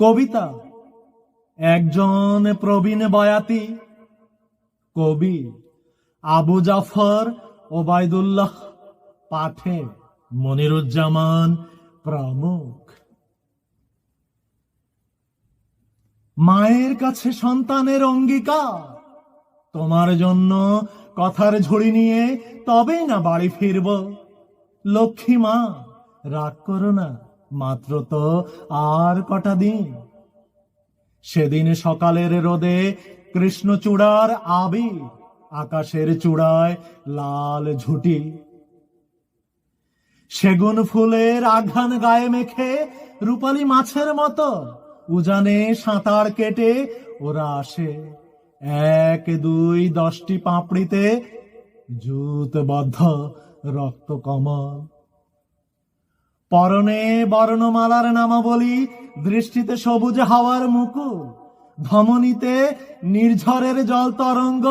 কবিতা। একজন প্রবীণ বয়াতি, কবি আবু জাফর ওবায়দুল্লাহ পাঠে মনিরুজ্জামান প্রমুখ। মায়ের কাছে সন্তানের অঙ্গীকার, তোমার জন্য কথার ঝুড়ি নিয়ে তবেই না বাড়ি ফিরব। লক্ষ্মী মা, রাগ করো না। মাত্র তো আর কটা দিন? সেদিন সকালের রোদে কৃষ্ণচূড়ার আবির আকাশের চূড়ায় লাল ঝুটি। সেগুন ফুলের আঘান গায়ে মেখে রূপালী মাছের মতো উজানে সাঁতার কেটে ওরা আসে। এক, দুই, দশটি পাপড়িতে জুতবদ্ধ রক্ত কমল পরনে বর্ণমালার নামাবলী, দৃষ্টিতে সবুজ হাওয়ার মুকুল, ধমনীতে নির্ঝরের জল তরঙ্গ,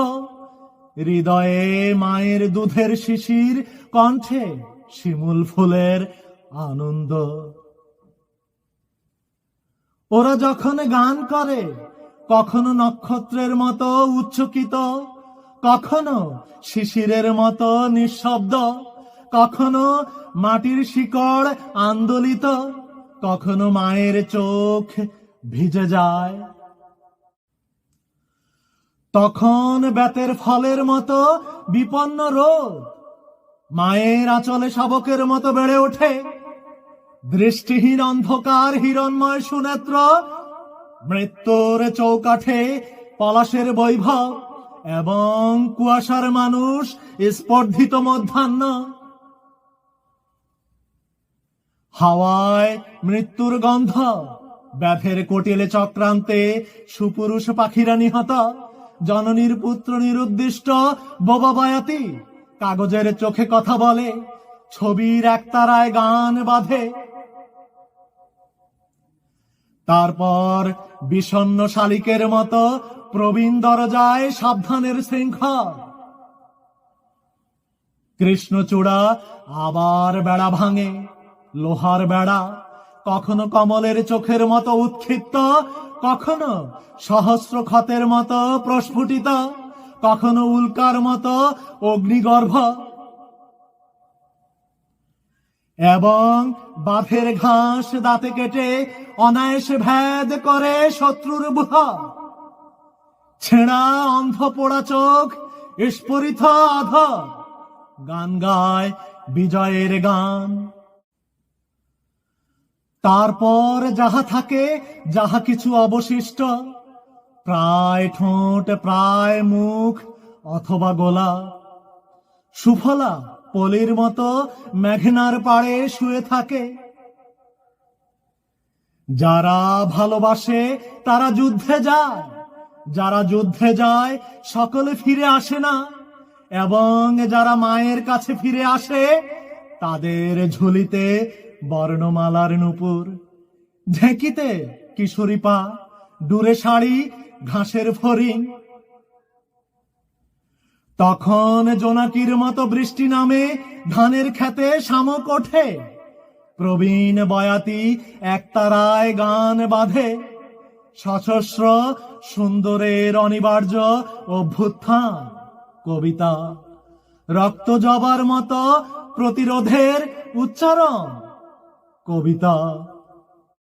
হৃদয়ে মায়ের দুধের শিশির, কণ্ঠে শিমুল ফুলের আনন্দ। ওরা যখন গান করে, কখনো নক্ষত্রের মতো উচ্চকিত কখনো শিশিরের মতো নিঃশব্দ কখনো মাটির শিকড় আন্দোলিত, কখনো মায়ের চোখ ভিজে যায়। তখন বেতের ফলের মতো বিপন্ন রোদ, মায়ের আচলে শাবকের মতো বেড়ে ওঠে। দৃষ্টিহীন অন্ধকার হিরণময় সুনেত্র, মৃত্যুর চৌকাঠে পলাশের বৈভব এবং কুয়াশার মানুষ স্পর্ধিত মধ্যাহ্ন। হাওয়ায় মৃত্যুর গন্ধ। ব্যাধের কোটিলে চক্রান্তে সুপুরুষ পাখিরা নিহত। জননীর পুত্র নিরুদ্দিষ্ট বোবা বয়াতি কাগজের চোখে কথা বলে, ছবির একতারায় গান বাঁধে। তারপর বিষণ্ণ শালিকের মতো প্রবীণ দরজায় সাবধানের শৃঙ্খল। কৃষ্ণচূড়া আবার বেড়া ভাঙে। লোহার বেড়া, কখনো কমলের চোখের মতো উৎক্ষিপ্ত, কখনো সহস্র ক্ষতের মতো প্রস্ফুটিত, কখনো উল্কার মতো অগ্নিগর্ভ। এবং বাঁধের ঘাস দাঁতে কেটে অনায়াসে ভেদ করে শত্রুর বুহ ছেঁড়া অন্ধ পোড়া চোখ, স্ফুরিত আধর গান গায় বিজয়ের গান। তারপর যাহা থাকে, যাহা কিছু অবশিষ্ট, প্রায় ঠোঁট, প্রায় মুখ, অথবা গোলা। সুফলা পলির মতো মেঘনার পাড়ে শুয়ে থাকে। যারা ভালোবাসে, তারা যুদ্ধে যায়। যারা যুদ্ধে যায়, সকলে ফিরে আসে না। এবং যারা মায়ের কাছে ফিরে আসে, তাদের ঝুলিতে বর্ণমালার নুপুর। ঢেকিতে কিশোরী পা দূরে শাড়ি, ঘাসের ফরিং তখন জোনাকির মতো বৃষ্টি নামে ধানের খেতে শামক ওঠে। প্রবীণ বয়াতি একতারায় গান বাঁধে। সশস্ত্র সুন্দরের অনিবার্য অভ্যুত্থান। কবিতা, রক্ত জবার মতো প্রতিরোধের উচ্চারণ। কবিতা